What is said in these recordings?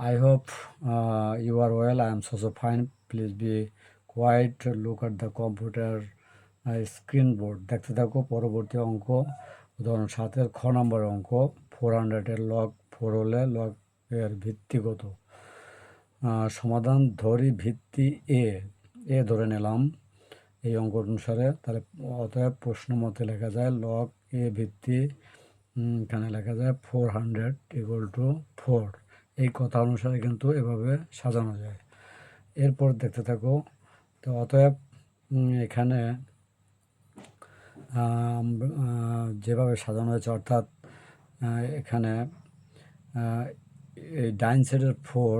I hope uh, you are well. I am so so fine. Please be quiet. Look at the computer uh, screen board. দেখতে থাকো পরবর্তী অঙ্ক উদাহরণ সাতের খ নম্বর অঙ্ক ফোর হান্ড্রেডের লগ ফোর হলে লগ এর ভিত্তিগত সমাধান ধরি ভিত্তি এ এ ধরে নিলাম এই অঙ্ক অনুসারে তাহলে অতএব প্রশ্ন মতে লেখা যায় লক এ ভিত্তি এখানে লেখা যায় four hundred equal to four এই কথা অনুসারে কিন্তু এভাবে সাজানো যায়। এরপর দেখতে থাকো, তো অতএব এখানে যেভাবে সাজানো হয়েছে, অর্থাৎ এখানে এই ডাইন সাইডের ফোর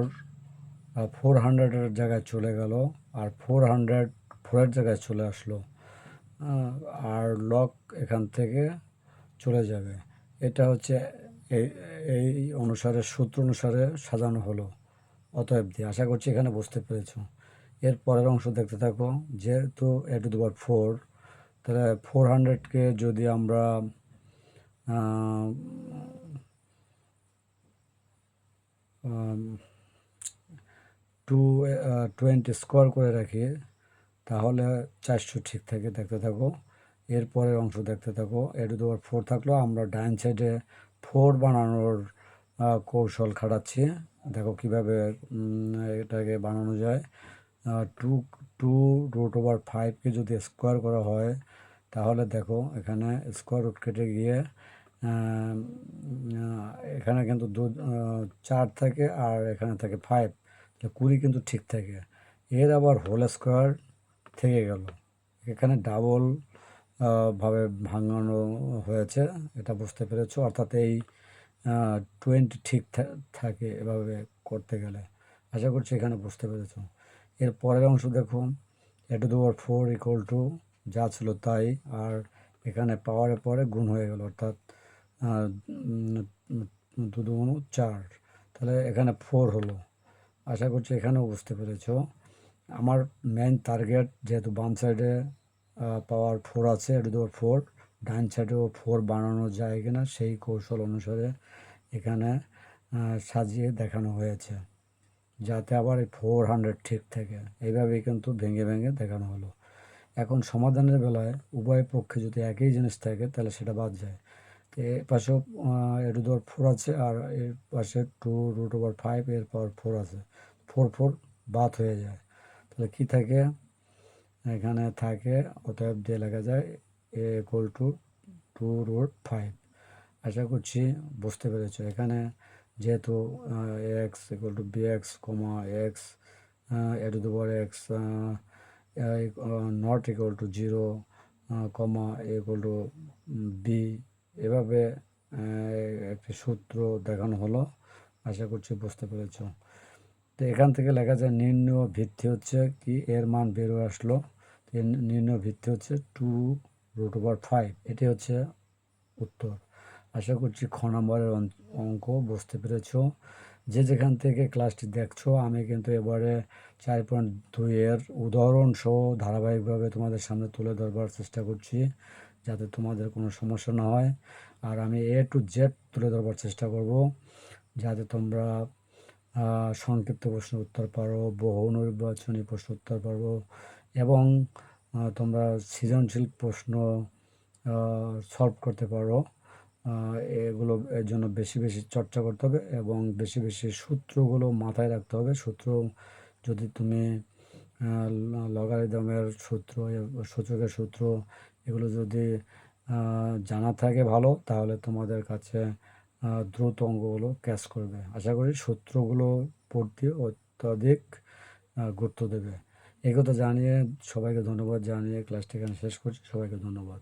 ফোর হান্ড্রেডের জায়গায় চলে গেল, আর ফোর হান্ড্রেড ফোরের জায়গায় চলে আসলো আর লক এখান থেকে চলে যাবে। এটা হচ্ছে এই অনুসারে, সূত্র অনুসারে সাজানো হলো। অতএব দিয়ে আশা করছি এখানে বুঝতে পেরেছ। এর পরের অংশ দেখতে থাকো। যেহেতু এ টু দুবার ফোর, তাহলে ফোর হান্ড্রেডকে যদি আমরা টু টোয়েন্টি স্কোয়ার করে রাখি, তাহলে চারশো ঠিক থাকে। দেখতে থাকো। এর পরের অংশ দেখতে থাকো। এ টু দুবার ফোর থাকল। আমরা ডাইন সাইডে ফোর বানানোর কৌশল খাটাচ্ছি। দেখো কীভাবে এটাকে বানানো যায়। টু টু রুট ওভার ফাইভকে যদি স্কোয়ার করা হয়, তাহলে দেখো এখানে স্কোয়ার রুট কেটে গিয়ে এখানে কিন্তু দু চার থাকে আর এখানে থাকে ফাইভ কুড়ি কিন্তু ঠিক থাকে। এর আবার হোল স্কোয়ার থেকে গেল। এখানে ডাবল ভাবে ভাঙানো হয়েছে, এটা বুঝতে পেরেছ। অর্থাৎ এই টোয়েন্টি ঠিক থাকে এভাবে করতে গেলে। আশা করছি এখানে বুঝতে পেরেছ। এর পরের অংশ দেখুন। এ টু দেওয়ার ফোর ইকুয়াল টু, যা ছিল তাই, আর এখানে পাওয়ারের পরে গুণ হয়ে গেল। অর্থাৎ দু দুগুণ চার। তাহলে এখানে ফোর হলো। আশা করছি এখানেও বুঝতে পেরেছ। আমার মেন টার্গেট যেহেতু বাম সাইডে পাওয়ার ফোর আছে এটু দেওয়ার ফোর ডান সাইডেও ফোর বানানো যায় কিনা সেই কৌশল অনুসারে এখানে সাজিয়ে দেখানো হয়েছে, যাতে আবার এই ফোর হান্ড্রেড ঠিক থাকে। এইভাবেই কিন্তু ভেঙে ভেঙে দেখানো হলো। এখন সমাধানের বেলায় উভয় পক্ষে যদি একই জিনিস থাকে, তাহলে সেটা বাদ যায়। তো এর পাশেও এটু দেওয়ার ফোর আছে আর এর পাশে টু রুট ওভার ফাইভ এর পাওয়ার ফোর আছে। ফোর ফোর বাদ হয়ে যায়। তাহলে কী থাকে? এখানে থাকে, অতএব দিয়ে লেখা যায় A equal to two root five আশা করছি বুঝতে পেরেছ। এখানে যেহেতু X equal to B X comma X A two দুবার X not equal to zero comma equal to B এভাবে একটি সূত্র দেখানো হলো। আশা করছি বুঝতে পেরেছ। তো এখান থেকে লেখা যায় নির্ণয় ভিত্তি হচ্ছে কি এর মান বেরো আসলো। এর ভিত্তি হচ্ছে টু রুট ওভার ফাইভ। এটি হচ্ছে উত্তর। আশা করছি খ নম্বরের অঙ্ক বুঝতে পেরেছ। যে যেখান থেকে ক্লাসটি দেখছ, আমি কিন্তু এবারে চার পয়েন্ট দুইয়ের উদাহরণ সহ ধারাবাহিকভাবে তোমাদের সামনে তুলে ধরবার চেষ্টা করছি, যাতে তোমাদের কোনো সমস্যা না হয়। আর আমি এ টু জেড তুলে ধরবার চেষ্টা করব, যাতে তোমরা সংক্ষিপ্ত প্রশ্ন উত্তর পারো, বহু নির্বাচনী প্রশ্ন উত্তর পারো এবং তোমরা সৃজনশীল প্রশ্ন সলভ করতে পারো। এগুলো, এর জন্য বেশি বেশি চর্চা করতে হবে এবং বেশি বেশি সূত্রগুলো মাথায় রাখতে হবে। সূত্র যদি তুমি লগারিদমের সূত্র, সূচকের সূত্র, এগুলো যদি জানা থাকে ভালো, তাহলে তোমাদের কাছে দ্রুত অঙ্গগুলো ক্যাচ করবে আশা করি সূত্রগুলো পড়তে অত্যাধিক গুরুত্ব দেবে। এই কথা জানিয়ে সবাইকে ধন্যবাদ, জানিয়ে ক্লাসটি এখানে শেষ করছি। সবাইকে ধন্যবাদ।